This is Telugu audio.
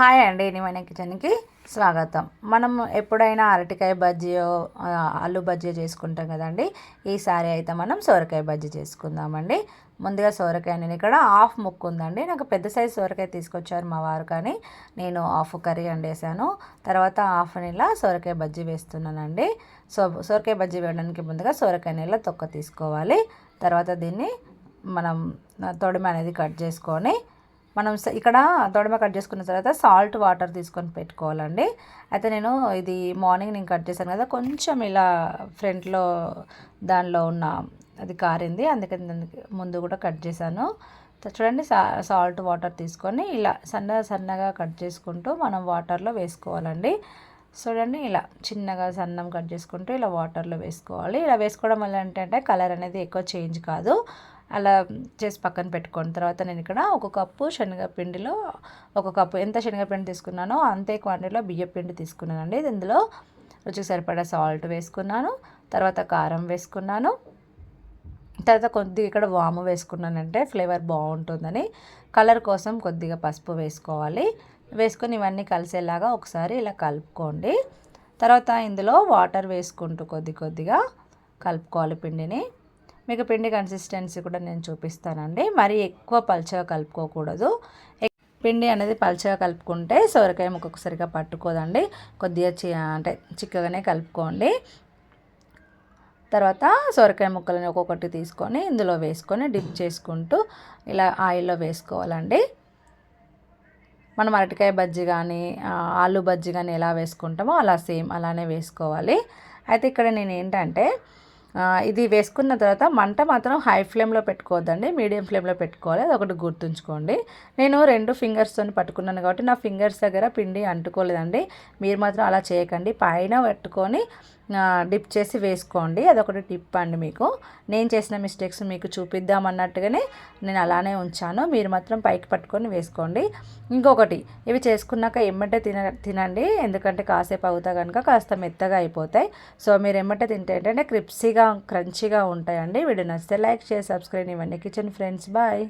హాయ్ అండి మన కిచెన్కి స్వాగతం. మనం ఎప్పుడైనా అరటికాయ బజ్జీయో ఆలు బజ్జీ చేసుకుంటాం కదండి. ఈసారి అయితే మనం సోరకాయ బజ్జీ చేసుకుందామండి. ముందుగా సోరకాయ నేను ఇక్కడ హాఫ్ ముక్కు ఉందండి. నాకు పెద్ద సైజు సోరకాయ తీసుకొచ్చారు మా వారు కానీ నేను హాఫ్ కర్రీ వండేసాను తర్వాత హాఫ్ నీళ్ళ సోరకాయ బజ్జీ వేస్తున్నానండి. సో సోరకాయ బజ్జీ వేయడానికి ముందుగా సోరకాయ నీళ్ళ తొక్క తీసుకోవాలి. తర్వాత దీన్ని మనం తొడిమ అనేది కట్ చేసుకొని మనం ఇక్కడ తొడమ కట్ చేసుకున్న తర్వాత సాల్ట్ వాటర్ తీసుకొని పెట్టుకోవాలండి. అయితే నేను ఇది మార్నింగ్ నేను కట్ చేశాను కదా కొంచెం ఇలా ఫ్రంట్లో దానిలో ఉన్న అది కారింది అందుకని ముందు కూడా కట్ చేశాను. చూడండి సా సాల్ట్ వాటర్ తీసుకొని ఇలా సన్న సన్నగా కట్ చేసుకుంటూ మనం వాటర్లో వేసుకోవాలండి. చూడండి ఇలా చిన్నగా సన్నం కట్ చేసుకుంటూ ఇలా వాటర్లో వేసుకోవాలి. ఇలా వేసుకోవడం వల్ల ఏంటంటే కలర్ అనేది ఎక్కువ చేంజ్ కాదు. అలా చేసి పక్కన పెట్టుకున్న తర్వాత నేను ఇక్కడ ఒక కప్పు శనగపిండిలో ఒక కప్పు ఎంత శనగపిండి తీసుకున్నానో అంతే క్వాంటిటీలో బియ్యపిండి తీసుకున్నానండి. ఇందులో రుచికి సరిపడా సాల్ట్ వేసుకున్నాను తర్వాత కారం వేసుకున్నాను తర్వాత కొద్దిగా ఇక్కడ వాము వేసుకున్నానంటే ఫ్లేవర్ బాగుంటుందని కలర్ కోసం కొద్దిగా పసుపు వేసుకోవాలి. వేసుకొని ఇవన్నీ కలిసేలాగా ఒకసారి ఇలా కలుపుకోండి. తర్వాత ఇందులో వాటర్ వేసుకుంటూ కొద్ది కొద్దిగా కలుపుకోవాలి పిండిని. మీకు పిండి కన్సిస్టెన్సీ కూడా నేను చూపిస్తానండి. మరి ఎక్కువ పలుచగా కలుపుకోకూడదు. పిండి అనేది పల్చగా కలుపుకుంటే సొరకాయ ఒక్కొక్కసారిగా పట్టుకోదండి. కొద్దిగా చి అంటే చిక్కగానే కలుపుకోండి. తర్వాత సొరకాయ ముక్కలని ఒక్కొక్కటి తీసుకొని ఇందులో వేసుకొని డిప్ చేసుకుంటూ ఇలా ఆయిల్లో వేసుకోవాలండి. మనం అరటికాయ బజ్జీ కానీ ఆలు బజ్జీ కానీ ఎలా వేసుకుంటామో అలా సేమ్ అలానే వేసుకోవాలి. అయితే ఇక్కడ నేను ఏంటంటే ఇది వేసుకున్న తర్వాత మంట మాత్రం హై ఫ్లేమ్లో పెట్టుకోవద్దండి. మీడియం ఫ్లేమ్లో పెట్టుకోవాలి. అది ఒకటి గుర్తుంచుకోండి. నేను రెండు ఫింగర్స్తో పట్టుకున్నాను కాబట్టి నా ఫింగర్స్ దగ్గర పిండి అంటుకోలేదండి. మీరు మాత్రం అలా చేయకండి. పైన పెట్టుకొని డిప్ చేసి వేసుకోండి. అదొకటి టిప్ అండి మీకు. నేను చేసిన మిస్టేక్స్ మీకు చూపిద్దాం అన్నట్టుగానే నేను అలానే ఉంచాను. మీరు మాత్రం పైకి పట్టుకొని వేసుకోండి. ఇంకొకటి ఇవి చేసుకున్నాక ఎమ్మటే తిన తినండి. ఎందుకంటే కాసేపు అవుతా కనుక కాస్త మెత్తగా అయిపోతాయి. సో మీరు ఎమ్మటే తింటే ఏంటంటే క్రిప్సీగా క్రంచీగా ఉంటాయండి. వీడియో నచ్చితే లైక్ చేసి సబ్స్క్రైబ్ ఇవ్వండి కిచెన్ ఫ్రెండ్స్. బాయ్.